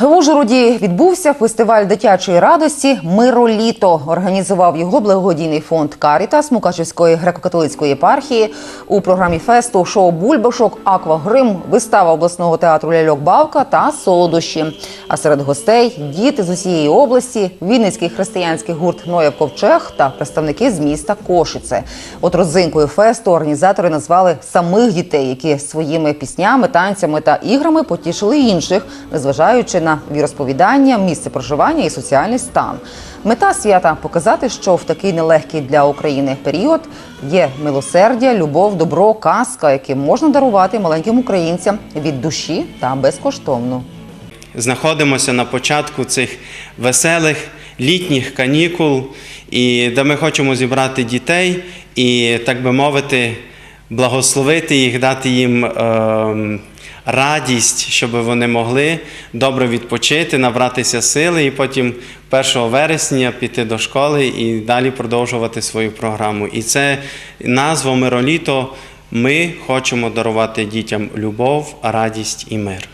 В Ужгороді відбувся фестиваль дитячої радості Мироліто. Організував його благодійний фонд Карітас Мукачевської греко-католицької єпархії. У програмі фесту шоу Бульбашок, Аквагрим, вистава обласного театру Ляльок Бавка та солодощі. А серед гостей діти з усієї області, Вінницький християнський гурт Ноєв Ковчег та представники з міста Кошице. От родзинкою фесту організатори назвали самих дітей, які своїми піснями, танцями та іграми потішили інших, незважаючи на віросповідання, місце проживання і соціальний стан. Мета свята показати, що в такий нелегкий для України період є милосердя, любов, добро, казка, які можна дарувати маленьким українцям від душі та безкоштовно. знаходимося на початку цих веселих літніх канікул, і де ми хочемо зібрати дітей і, так би мовити, благословити їх, дати їм е, радість, щоб вони могли добре відпочити, набратися сили і потім 1 вересня піти до школи і далі продовжувати свою програму. І це назва Мироліто. Ми хочемо дарувати дітям любов, радість і мир.